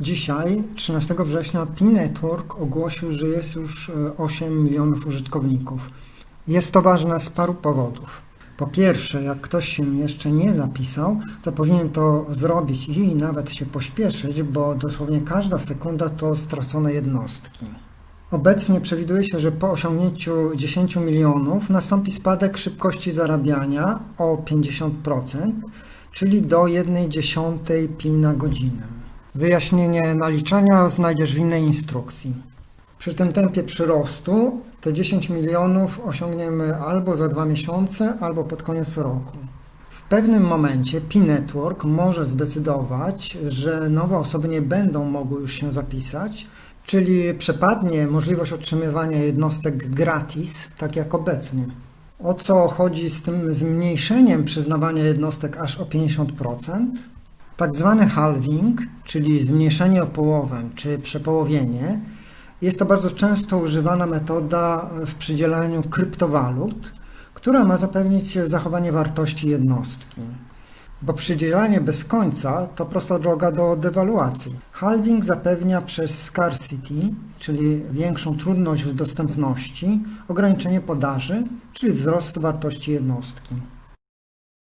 Dzisiaj, 13 września, P-Network ogłosił, że jest już e, 8 milionów użytkowników. Jest to ważne z paru powodów. Po pierwsze, jak ktoś się jeszcze nie zapisał, to powinien to zrobić i nawet się pośpieszyć, bo dosłownie każda sekunda to stracone jednostki. Obecnie przewiduje się, że po osiągnięciu 10 milionów nastąpi spadek szybkości zarabiania o 50%, czyli do 1 dziesiątej pi na godzinę. Wyjaśnienie naliczania znajdziesz w innej instrukcji. Przy tym tempie przyrostu te 10 milionów osiągniemy albo za dwa miesiące, albo pod koniec roku. W pewnym momencie P-Network może zdecydować, że nowe osoby nie będą mogły już się zapisać, czyli przepadnie możliwość otrzymywania jednostek gratis, tak jak obecnie. O co chodzi z tym zmniejszeniem przyznawania jednostek aż o 50%? Tak zwany halving, czyli zmniejszenie o połowę czy przepołowienie, jest to bardzo często używana metoda w przydzielaniu kryptowalut, która ma zapewnić zachowanie wartości jednostki. Bo przydzielanie bez końca to prosta droga do dewaluacji. Halving zapewnia przez scarcity, czyli większą trudność w dostępności, ograniczenie podaży, czyli wzrost wartości jednostki.